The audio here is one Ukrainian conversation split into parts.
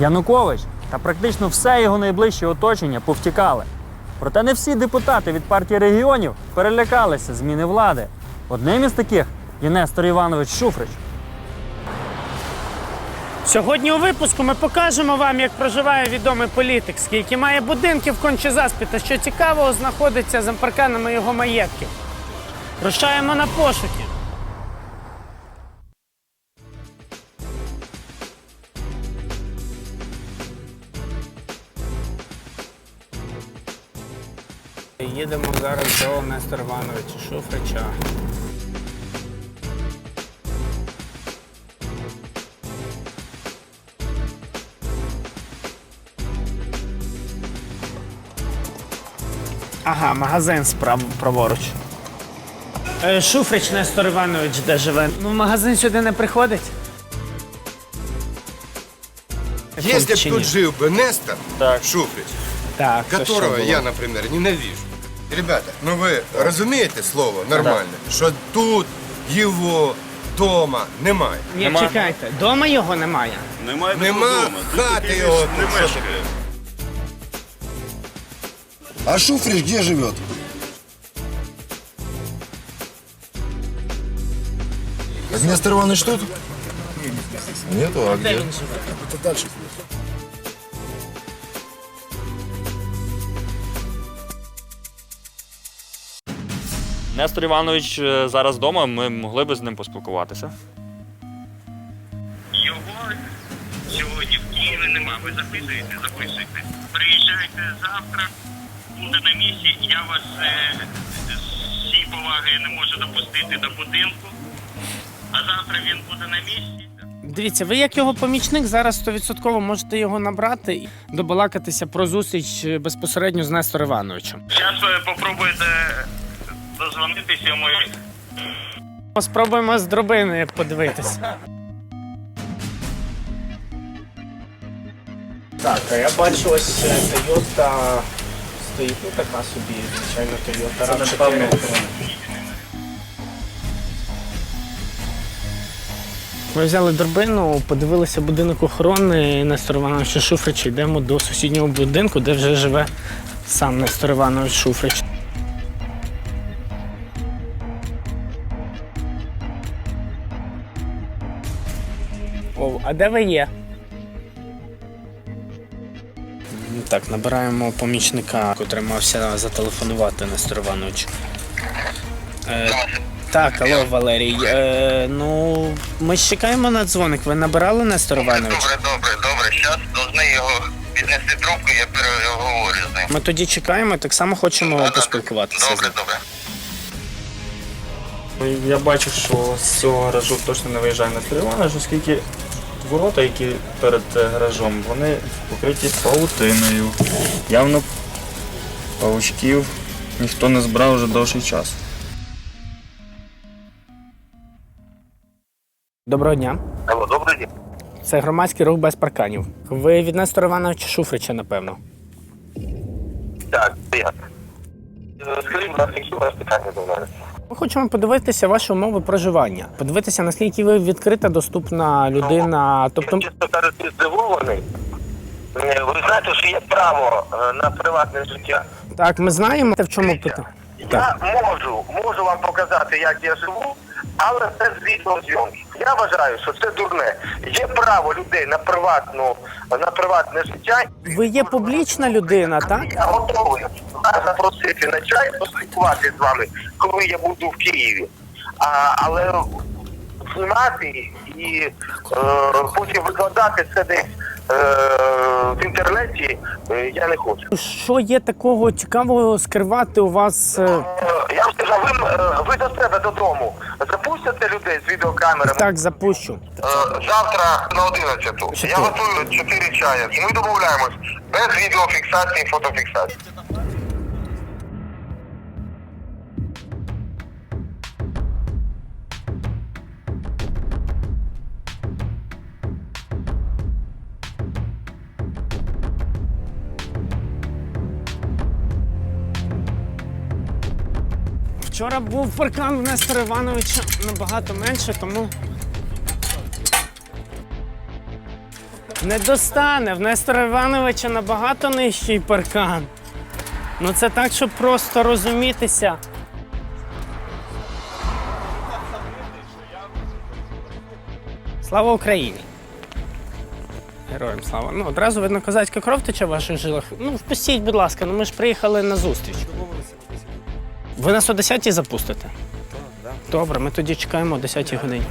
Янукович та практично все його найближче оточення повтікали. Проте не всі депутати від партії регіонів перелякалися зміни влади. Одним із таких є Нестор Іванович Шуфрич. Сьогодні у випуску ми покажемо вам, як проживає відомий політик, скільки має будинків в Кончезаспі та що цікавого знаходиться за парканами його маєтків. Рушаємо на пошуки. Їдемо зараз до Нестора Івановича Шуфрича. Ага, магазин справа праворуч. Е, Шуфрич Нестор Іванович де живе. Ну, магазин сюди не приходить. Если бы тут жил бы Нестор Так. Шуфрич, Так, то що которого було? я, например, ненавижу. Ребята, ну ви розумієте слово нормально, що тут його дома немає. Ні, Нема. чекайте, дома його немає. Немає Нема такого хати його не що мешкає. А Шуфрич где живет? Нестор Иванович тут? Нету, а где? Это дальше. Нестор Іванович е, зараз вдома, ми могли б з ним поспілкуватися. Його сьогодні в Києві нема. Ви записуєте, записуйте. Приїжджайте завтра, буде на місці. Я вас е, з всієї поваги не можу допустити до будинку. А завтра він буде на місці. Дивіться, ви як його помічник зараз 100% можете його набрати і добалакатися про зустріч е, безпосередньо з Нестором Івановичем. Зараз ви попробуєте дозвонитися йому. Спробуємо з дробини подивитися. Так, а я бачу ось Toyota стоїть, ну така собі, звичайно, Toyota RAV4. Ми взяли дробину, подивилися будинок охорони Нестора Івановича Шуфрича. Йдемо до сусіднього будинку, де вже живе сам Нестор Іванович Шуфрич. А де ви є? Так, набираємо помічника, котрий мався зателефонувати Нестор Іванович. Е, так, алло, Валерій. Е, ну, ми ж чекаємо на дзвоник. Ви набирали Нестор Іванович? Добре, добре, добре. Зараз повинні його піднести трубку, я переговорю з ним. Ми тоді чекаємо, так само хочемо поспілкуватися. з Добре, ним. добре. Я бачу, що з цього гаражу точно не виїжджає Нестор Іванович, оскільки ворота, які перед е, гаражом, вони покриті паутиною. Явно павучків ніхто не збирав вже довший час. Доброго дня. Алло, добрий день. Це громадський рух без парканів. Ви від Нестора Івановича Шуфрича, напевно. Так, я. Е, Скажіть, будь ласка, які у вас питання до мене? Ми хочемо подивитися ваші умови проживання, подивитися, наскільки ви відкрита, доступна людина. Тобто, Я, чесно кажучи, здивований. Е, Ви знаєте, що є право е, на приватне життя. так, ми знаємо, в чому питання. Так. Я можу, можу вам показати, як я живу, але це звісно відеозйомки. Я вважаю, що це дурне. Є право людей на приватну на приватне життя. Ви є публічна людина, так? Я готовий вас запросити на чай, поспілкуватися з вами, коли я буду в Києві. А, але знімати і е, потім викладати це десь е, в інтернеті е, я не хочу. Що є такого цікавого скривати у вас? е, Я вам скажу, ви, ви до себе додому запустите людей з відеокамерами. Так, запущу. Е, Завтра на 11 Я готую 4 чая. І ми домовляємось без відеофіксації фотофіксації. Вчора був паркан Нестора Івановича набагато менше, тому Не достане. В Нестора Івановича набагато нижчий паркан. Ну це так, щоб просто розумітися. Слава Україні! Героям слава. Ну, одразу видно, козацька кров тече в ваших жилах. Ну, впустіть, будь ласка, ну ми ж приїхали на зустріч. Ви нас о 10-й запустите? Добре, ми тоді чекаємо о 10-й годині.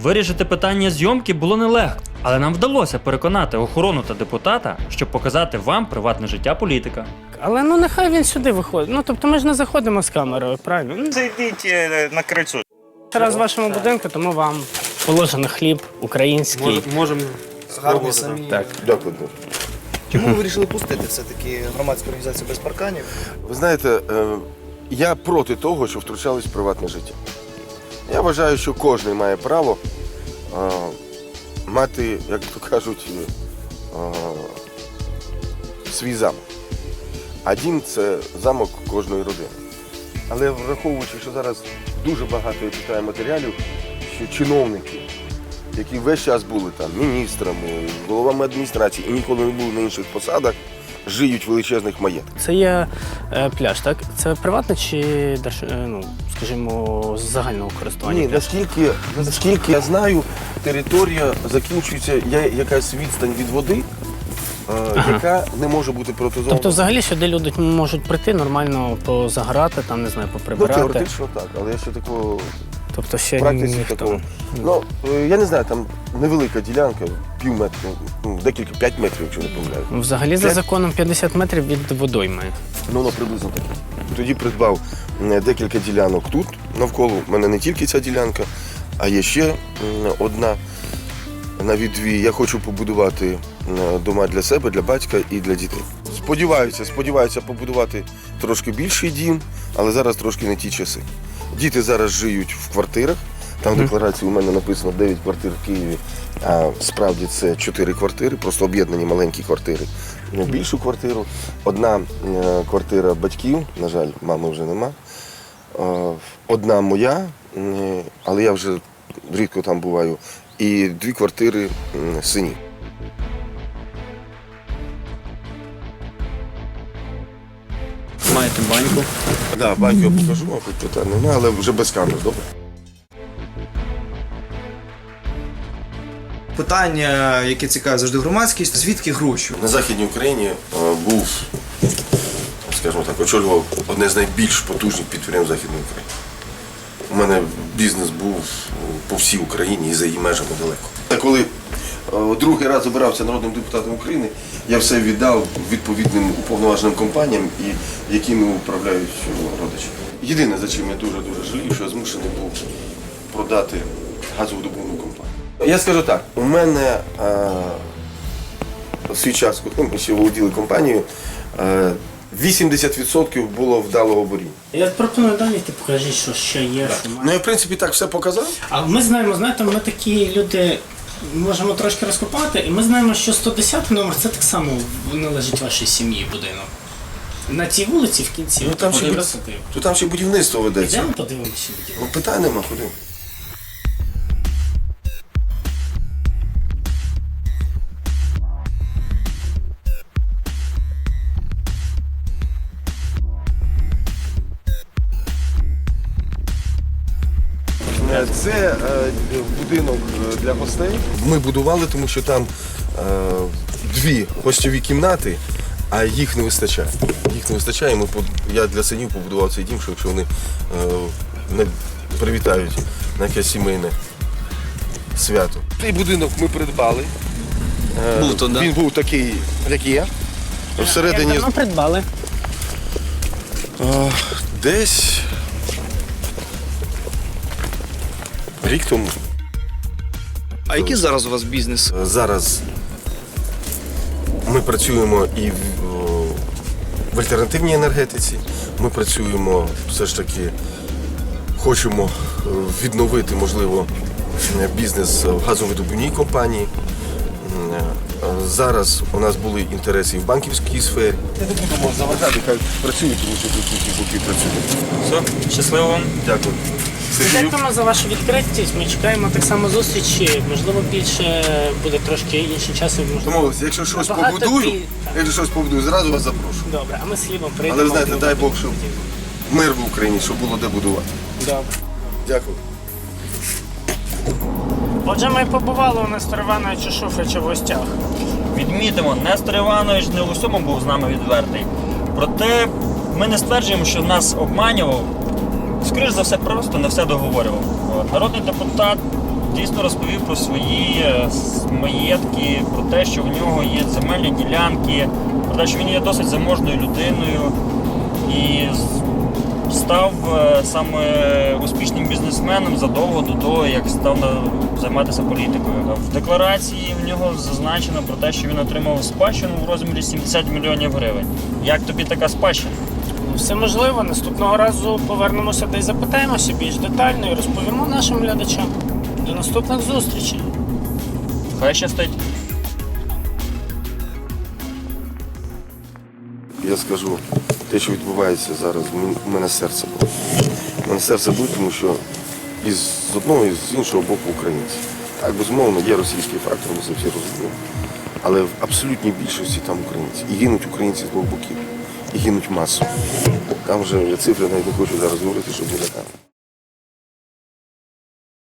Вирішити питання зйомки було нелегко, але нам вдалося переконати охорону та депутата, щоб показати вам приватне життя політика. Але ну нехай він сюди виходить. Ну тобто ми ж не заходимо з камерою, правильно? Ну, Зайдіть е, на ще раз в вашому будинку, тому вам положено хліб український. Можемо Гарні самі. Так. Дякую. Чому ви вирішили пустити все-таки громадську організацію без парканів? Ви знаєте, е, я проти того, що втручались в приватне життя. Я вважаю, що кожен має право е, мати, як то кажуть, е, свій замок. А дім це замок кожної родини. Але враховуючи, що зараз дуже багато я читаю матеріалів, що чиновники, які весь час були там міністрами, головами адміністрації і ніколи не були на інших посадах, жиють в величезних маєтках. Це є е, пляж, так? Це приватне чи держ... е, ну, скажімо, з загального користування? Ні, пляж? наскільки, наскільки я знаю, територія закінчується є якась відстань від води, е, яка не може бути протизована. Тобто, взагалі сюди люди можуть прийти нормально позаграти, там не знаю, ну, поприбирати. теоретично так, але я ще такого тобто ще в практиці ніхто. такого. Ну, е, я не знаю, там невелика ділянка, пів метра, ну, декілька, п'ять метрів, якщо не помиляю. Взагалі за П'ять- законом 50 метрів від водойми. Ну, воно приблизно таке. Тоді придбав м, декілька ділянок тут навколо. У мене не тільки ця ділянка, а є ще м, одна. Навіть дві. Я хочу побудувати м, дома для себе, для батька і для дітей. Сподіваюся, сподіваюся побудувати трошки більший дім, але зараз трошки не ті часи. Діти зараз живуть в квартирах. Там в декларації у мене написано 9 квартир в Києві, а справді це 4 квартири, просто об'єднані маленькі квартири. Ну, Більшу квартиру. Одна е, квартира батьків, на жаль, мами вже нема. Е, Одна моя, але я вже рідко там буваю. І дві квартири синів. Маєте баньку. Так, да, баньку я покажу, а хоч питань немає, але вже без камер, добре? Питання, яке цікаве завжди громадськість, звідки гроші? На Західній Україні е, був, скажімо так, очолював одне з найбільш потужних підприємств Західної України. У мене бізнес був по всій Україні і за її межами далеко. Та коли е, другий раз обирався народним депутатом України, я все віддав відповідним уповноваженим компаніям, і якими управляють е, родичі. Єдине, за чим я дуже-дуже жалію, що я змушений був продати газовидобувну компанію. Я скажу так, у мене е, свій час, коли ми ще володіли компанією, е, 80% було вдалого боріння. Я пропоную далі, ти покажи, що ще є, що Ну я в принципі так все показав. А ми знаємо, знаєте, ми такі люди можемо трошки розкопати, і ми знаємо, що 110 номер це так само належить вашій сім'ї будинок. На цій вулиці в кінці. Ну, там ще красоти. То там ще будівництво ведеться. Йдемо подивимося. Ну питань нема куди. Це е, будинок е, для гостей. Ми будували, тому що там е, дві гостьові кімнати, а їх не вистачає. Їх не вистачає. Ми, по- я для синів побудував цей дім, що якщо вони е, не привітають на якесь сімейне свято. Цей будинок ми придбали. Е, Був тут, да? Він був такий, як є. Всередині Як давно придбали? е, десь рік тому. А який зараз у вас бізнес? Зараз ми працюємо і в, о, в альтернативній енергетиці. Ми працюємо все ж таки, хочемо е, відновити, можливо, е, бізнес в газовидобувній компанії. М, е, Зараз у нас були інтереси і в банківській сфері. Я не буду заважати, хай працюють, тому що тут ті боки працюють. Все, щасливо вам. Дякую. Дякуємо за вашу відкритість. Ми чекаємо так само зустрічі. Можливо, більше буде трошки інший час. і можливо. Домовилися, якщо щось Набагато побудую, бі- так. якщо щось побудую, зразу вас запрошу. Добре, а ми з хлібом прийдемо. Але ви знаєте, дай Бог, щоб мир в Україні, щоб було де будувати. Добре. Дякую. Отже, ми побували у Нестора Івановича Шуфрича в гостях. Відмітимо, Нестор Іванович не в усьому був з нами відвертий. Проте ми не стверджуємо, що нас обманював. Скоріш за все, просто не все договорював. Народний депутат дійсно розповів про свої е, маєтки, про те, що в нього є земельні ділянки, про те, що він є досить заможною людиною і став е, саме успішним бізнесменом задовго до того, як став займатися політикою. В декларації в нього зазначено про те, що він отримав спадщину в розмірі 70 мільйонів гривень. Як тобі така спадщина? Ну, Все можливо. Наступного разу повернемося та й запитаємося більш детально і розповімо нашим глядачам. До наступних зустрічей. Хай щастить. Я скажу, те, що відбувається зараз, у мене серце болить. У мене серце болить, тому що із з одного і з іншого боку українці. Так, безумовно, є російський фактор, ми це всі розуміємо. Але в абсолютній більшості там українці. І гинуть українці з двох боків. Гинуть масово. Там вже цифри навіть не хочу зараз говорити, щоб не лякати.